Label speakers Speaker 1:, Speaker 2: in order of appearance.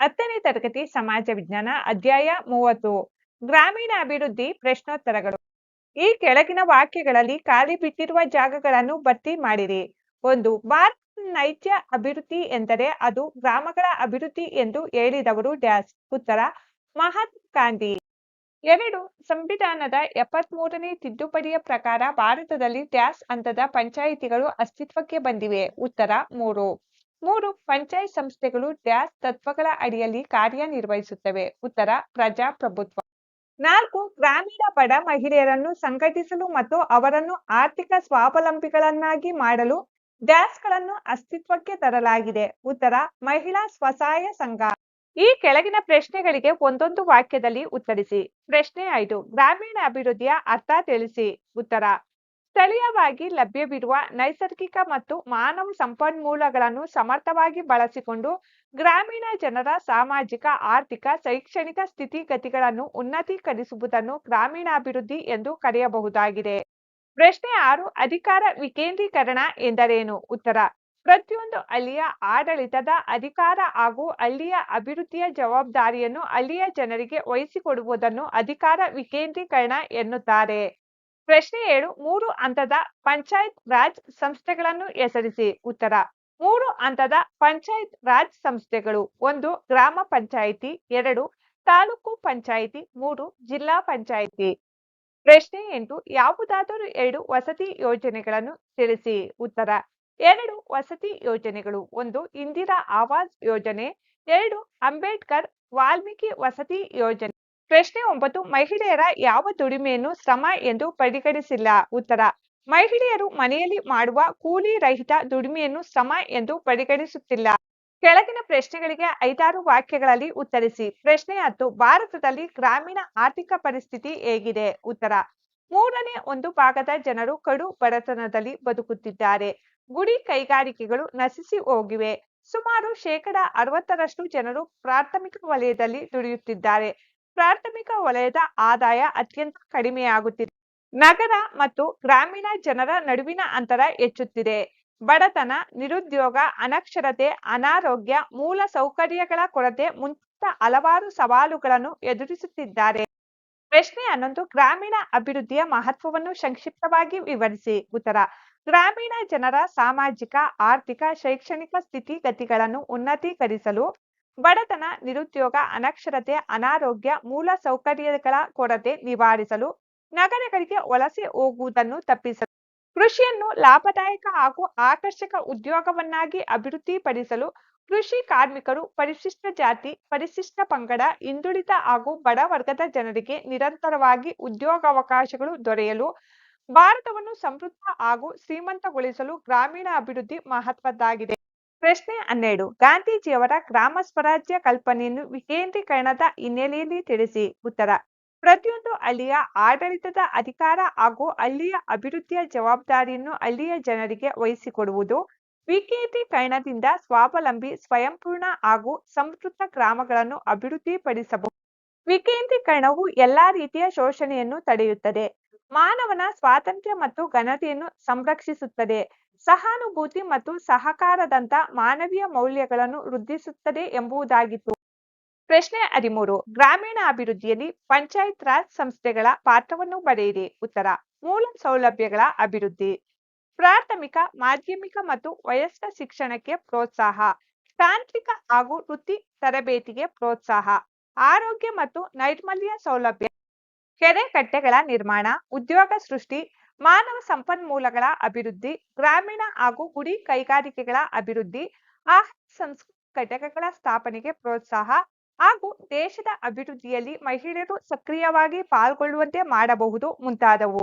Speaker 1: ಹತ್ತನೇ ತರಗತಿ ಸಮಾಜ ವಿಜ್ಞಾನ ಅಧ್ಯಾಯ ಮೂವತ್ತು. ಗ್ರಾಮೀಣ ಅಭಿವೃದ್ಧಿ ಪ್ರಶ್ನೋತ್ತರಗಳು. ಈ ಕೆಳಗಿನ ವಾಕ್ಯಗಳಲ್ಲಿ ಖಾಲಿ ಬಿಟ್ಟಿರುವ ಜಾಗಗಳನ್ನು ಭರ್ತಿ ಮಾಡಿರಿ. ಒಂದು, ಭಾರತ ನೈಜ ಅಭಿವೃದ್ಧಿ ಎಂದರೆ ಅದು ಗ್ರಾಮಗಳ ಅಭಿವೃದ್ಧಿ ಎಂದು ಹೇಳಿದವರು ಡ್ಯಾಶ್. ಉತ್ತರ, ಮಹಾತ್ಮ ಗಾಂಧಿ. ಎರಡು, ಸಂವಿಧಾನದ ಎಪ್ಪತ್ತ್ ಮೂರನೇ ತಿದ್ದುಪಡಿಯ ಪ್ರಕಾರ ಭಾರತದಲ್ಲಿ ಡ್ಯಾಶ್ ಹಂತದ ಪಂಚಾಯಿತಿಗಳು ಅಸ್ತಿತ್ವಕ್ಕೆ ಬಂದಿವೆ. ಉತ್ತರ, ಮೂರು. ಮೂರು ಪಂಚಾಯತ್ ಸಂಸ್ಥೆಗಳು ಡ್ಯಾಸ್ ತತ್ವಗಳ ಅಡಿಯಲ್ಲಿ ಕಾರ್ಯನಿರ್ವಹಿಸುತ್ತವೆ. ಉತ್ತರ, ಪ್ರಜಾಪ್ರಭುತ್ವ. ನಾಲ್ಕು, ಗ್ರಾಮೀಣ ಬಡ ಮಹಿಳೆಯರನ್ನು ಸಂಘಟಿಸಲು ಮತ್ತು ಅವರನ್ನು ಆರ್ಥಿಕ ಸ್ವಾವಲಂಬಿಗಳನ್ನಾಗಿ ಮಾಡಲು ಡ್ಯಾಶ್ಗಳನ್ನು ಅಸ್ತಿತ್ವಕ್ಕೆ ತರಲಾಗಿದೆ. ಉತ್ತರ, ಮಹಿಳಾ ಸ್ವಸಹಾಯ ಸಂಘ. ಈ ಕೆಳಗಿನ ಪ್ರಶ್ನೆಗಳಿಗೆ ಒಂದೊಂದು ವಾಕ್ಯದಲ್ಲಿ ಉತ್ತರಿಸಿ. ಪ್ರಶ್ನೆ ಐದು ಗ್ರಾಮೀಣ ಅಭಿವೃದ್ಧಿಯ ಅರ್ಥ ತಿಳಿಸಿ. ಉತ್ತರ ಸ್ಥಳೀಯವಾಗಿ ಲಭ್ಯವಿರುವ ನೈಸರ್ಗಿಕ ಮತ್ತು ಮಾನವ ಸಂಪನ್ಮೂಲಗಳನ್ನು ಸಮರ್ಥವಾಗಿ ಬಳಸಿಕೊಂಡು ಗ್ರಾಮೀಣ ಜನರ ಸಾಮಾಜಿಕ, ಆರ್ಥಿಕ, ಶೈಕ್ಷಣಿಕ ಸ್ಥಿತಿಗತಿಗಳನ್ನು ಉನ್ನತೀಕರಿಸುವುದನ್ನು ಗ್ರಾಮೀಣಾಭಿವೃದ್ಧಿ ಎಂದು ಕರೆಯಬಹುದಾಗಿದೆ. ಪ್ರಶ್ನೆ ಆರು, ಅಧಿಕಾರ ವಿಕೇಂದ್ರೀಕರಣ ಎಂದರೇನು? ಉತ್ತರ, ಪ್ರತಿಯೊಂದು ಹಳ್ಳಿಯ ಆಡಳಿತದ ಅಧಿಕಾರ ಹಾಗೂ ಹಳ್ಳಿಯ ಅಭಿವೃದ್ಧಿಯ ಜವಾಬ್ದಾರಿಯನ್ನು ಹಳ್ಳಿಯ ಜನರಿಗೆ ವಹಿಸಿಕೊಡುವುದನ್ನು ಅಧಿಕಾರ ವಿಕೇಂದ್ರೀಕರಣ ಎನ್ನುತ್ತಾರೆ. ಪ್ರಶ್ನೆ ಏಳು, ಮೂರು ಹಂತದ ಪಂಚಾಯತ್ ರಾಜ್ ಸಂಸ್ಥೆಗಳನ್ನು ಹೆಸರಿಸಿ. ಉತ್ತರ, ಮೂರು ಹಂತದ ಪಂಚಾಯತ್ ರಾಜ್ ಸಂಸ್ಥೆಗಳು, ಒಂದು ಗ್ರಾಮ ಪಂಚಾಯಿತಿ, ಎರಡು ತಾಲೂಕು ಪಂಚಾಯಿತಿ, ಮೂರು ಜಿಲ್ಲಾ ಪಂಚಾಯಿತಿ. ಪ್ರಶ್ನೆ ಎಂಟು, ಯಾವುದಾದರೂ ಎರಡು ವಸತಿ ಯೋಜನೆಗಳನ್ನು ತಿಳಿಸಿ ಉತ್ತರ, ಎರಡು ವಸತಿ ಯೋಜನೆಗಳು, ಒಂದು ಇಂದಿರಾ ಆವಾಸ್ ಯೋಜನೆ, ಎರಡು ಅಂಬೇಡ್ಕರ್ ವಾಲ್ಮೀಕಿ ವಸತಿ ಯೋಜನೆ. ಪ್ರಶ್ನೆ ಒಂಬತ್ತು, ಮಹಿಳೆಯರ ಯಾವ ದುಡಿಮೆಯನ್ನು ಶ್ರಮ ಎಂದು ಪರಿಗಣಿಸಿಲ್ಲ. ಉತ್ತರ, ಮಹಿಳೆಯರು ಮನೆಯಲ್ಲಿ ಮಾಡುವ ಕೂಲಿ ರಹಿತ ದುಡಿಮೆಯನ್ನು ಶ್ರಮ ಎಂದು ಪರಿಗಣಿಸುತ್ತಿಲ್ಲ. ಕೆಳಗಿನ ಪ್ರಶ್ನೆಗಳಿಗೆ ಐದಾರು ವಾಕ್ಯಗಳಲ್ಲಿ ಉತ್ತರಿಸಿ. ಪ್ರಶ್ನೆ ಹತ್ತು, ಭಾರತದಲ್ಲಿ ಗ್ರಾಮೀಣ ಆರ್ಥಿಕ ಪರಿಸ್ಥಿತಿ ಹೇಗಿದೆ? ಉತ್ತರ, ಮೂರನೇ ಒಂದು ಭಾಗದ ಜನರು ಕಡು ಬಡತನದಲ್ಲಿ ಬದುಕುತ್ತಿದ್ದಾರೆ. ಗುಡಿ ಕೈಗಾರಿಕೆಗಳು ನಶಿಸಿ ಹೋಗಿವೆ. ಸುಮಾರು ಶೇಕಡ ಅರವತ್ತರಷ್ಟು ಜನರು ಪ್ರಾಥಮಿಕ ವಲಯದಲ್ಲಿ ದುಡಿಯುತ್ತಿದ್ದಾರೆ. ಪ್ರಾಥಮಿಕ ವಲಯದ ಆದಾಯ ಅತ್ಯಂತ ಕಡಿಮೆಯಾಗುತ್ತಿದೆ. ನಗರ ಮತ್ತು ಗ್ರಾಮೀಣ ಜನರ ನಡುವಿನ ಅಂತರ ಹೆಚ್ಚುತ್ತಿದೆ. ಬಡತನ, ನಿರುದ್ಯೋಗ, ಅನಕ್ಷರತೆ, ಅನಾರೋಗ್ಯ, ಮೂಲ ಸೌಕರ್ಯಗಳ ಕೊರತೆ ಮುಂತಾದ ಹಲವಾರು ಸವಾಲುಗಳನ್ನು ಎದುರಿಸುತ್ತಿದ್ದಾರೆ. ಪ್ರಶ್ನೆ ಹನ್ನೊಂದು, ಗ್ರಾಮೀಣ ಅಭಿವೃದ್ಧಿಯ ಮಹತ್ವವನ್ನು ಸಂಕ್ಷಿಪ್ತವಾಗಿ ವಿವರಿಸಿ. ಉತ್ತರ, ಗ್ರಾಮೀಣ ಜನರ ಸಾಮಾಜಿಕ, ಆರ್ಥಿಕ, ಶೈಕ್ಷಣಿಕ ಸ್ಥಿತಿಗತಿಗಳನ್ನು ಉನ್ನತೀಕರಿಸಲು ಬಡತನ, ನಿರುದ್ಯೋಗ, ಅನಕ್ಷರತೆ, ಅನಾರೋಗ್ಯ, ಮೂಲ ಸೌಕರ್ಯಗಳ ಕೊರತೆ ನಿವಾರಿಸಲು ನಗರಗಳಿಗೆ ವಲಸೆ ಹೋಗುವುದನ್ನು ತಪ್ಪಿಸಲು ಕೃಷಿಯನ್ನು ಲಾಭದಾಯಕ ಹಾಗೂ ಆಕರ್ಷಕ ಉದ್ಯೋಗವನ್ನಾಗಿ ಅಭಿವೃದ್ಧಿಪಡಿಸಲು ಕೃಷಿ ಕಾರ್ಮಿಕರು ಪರಿಶಿಷ್ಟ ಜಾತಿ, ಪರಿಶಿಷ್ಟ ಪಂಗಡ, ಹಿಂದುಳಿದ ಹಾಗೂ ಬಡ ವರ್ಗದ ಜನರಿಗೆ ನಿರಂತರವಾಗಿ ಉದ್ಯೋಗಾವಕಾಶಗಳು ದೊರೆಯಲು ಭಾರತವನ್ನು ಸಮೃದ್ಧ ಹಾಗೂ ಶ್ರೀಮಂತಗೊಳಿಸಲು ಗ್ರಾಮೀಣ ಅಭಿವೃದ್ಧಿ ಮಹತ್ವದ್ದಾಗಿದೆ. ಪ್ರಶ್ನೆ ಹನ್ನೆರಡು. ಗಾಂಧೀಜಿಯವರ ಗ್ರಾಮ ಸ್ವರಾಜ್ಯ ಕಲ್ಪನೆಯನ್ನು ವಿಕೇಂದ್ರೀಕರಣದ ಹಿನ್ನೆಲೆಯಲ್ಲಿ ತಿಳಿಸಿ. ಉತ್ತರ. ಪ್ರತಿಯೊಂದು ಹಳ್ಳಿಯ ಆಡಳಿತದ ಅಧಿಕಾರ ಹಾಗೂ ಹಳ್ಳಿಯ ಅಭಿವೃದ್ಧಿಯ ಜವಾಬ್ದಾರಿಯನ್ನು ಹಳ್ಳಿಯ ಜನರಿಗೆ ವಹಿಸಿಕೊಡುವುದು, ವಿಕೇಂದ್ರೀಕರಣದಿಂದ ಸ್ವಾವಲಂಬಿ ಸ್ವಯಂಪೂರ್ಣ ಹಾಗೂ ಸಮೃದ್ಧ ಗ್ರಾಮಗಳನ್ನು ಅಭಿವೃದ್ಧಿಪಡಿಸಬಹುದು. ವಿಕೇಂದ್ರೀಕರಣವು ಎಲ್ಲಾ ರೀತಿಯ ಶೋಷಣೆಯನ್ನು ತಡೆಯುತ್ತದೆ. ಮಾನವನ ಸ್ವಾತಂತ್ರ್ಯ ಮತ್ತು ಘನತೆಯನ್ನು ಸಂರಕ್ಷಿಸುತ್ತದೆ. ಸಹಾನುಭೂತಿ ಮತ್ತು ಸಹಕಾರದಂತ ಮಾನವೀಯ ಮೌಲ್ಯಗಳನ್ನು ವೃದ್ಧಿಸುತ್ತದೆ ಎಂಬುದಾಗಿತ್ತು. ಪ್ರಶ್ನೆ ಹದಿಮೂರು, ಗ್ರಾಮೀಣ ಅಭಿವೃದ್ಧಿಯಲ್ಲಿ ಪಂಚಾಯತ್ ರಾಜ್ ಸಂಸ್ಥೆಗಳ ಪಾತ್ರವನ್ನು ಬರೆಯಿರಿ ಉತ್ತರ, ಮೂಲ ಸೌಲಭ್ಯಗಳ ಅಭಿವೃದ್ಧಿ. ಪ್ರಾಥಮಿಕ, ಮಾಧ್ಯಮಿಕ ಮತ್ತು ವಯಸ್ಕ ಶಿಕ್ಷಣಕ್ಕೆ ಪ್ರೋತ್ಸಾಹ. ತಾಂತ್ರಿಕ ಹಾಗೂ ವೃತ್ತಿ ತರಬೇತಿಗೆ ಪ್ರೋತ್ಸಾಹ. ಆರೋಗ್ಯ ಮತ್ತು ನೈರ್ಮಲ್ಯ ಸೌಲಭ್ಯ. ಕೆರೆ ಕಟ್ಟೆಗಳ ನಿರ್ಮಾಣ, ಉದ್ಯೋಗ ಸೃಷ್ಟಿ, ಮಾನವ ಸಂಪನ್ಮೂಲಗಳ ಅಭಿವೃದ್ಧಿ, ಗ್ರಾಮೀಣ ಹಾಗೂ ಗುಡಿ ಕೈಗಾರಿಕೆಗಳ ಅಭಿವೃದ್ಧಿ ಆಹಾರ ಸಂಸ್, ಘಟಕಗಳ ಸ್ಥಾಪನೆಗೆ ಪ್ರೋತ್ಸಾಹ ಹಾಗೂ ದೇಶದ ಅಭಿವೃದ್ಧಿಯಲ್ಲಿ ಮಹಿಳೆಯರು ಸಕ್ರಿಯವಾಗಿ ಪಾಲ್ಗೊಳ್ಳುವಂತೆ ಮಾಡಬಹುದು ಮುಂತಾದವು.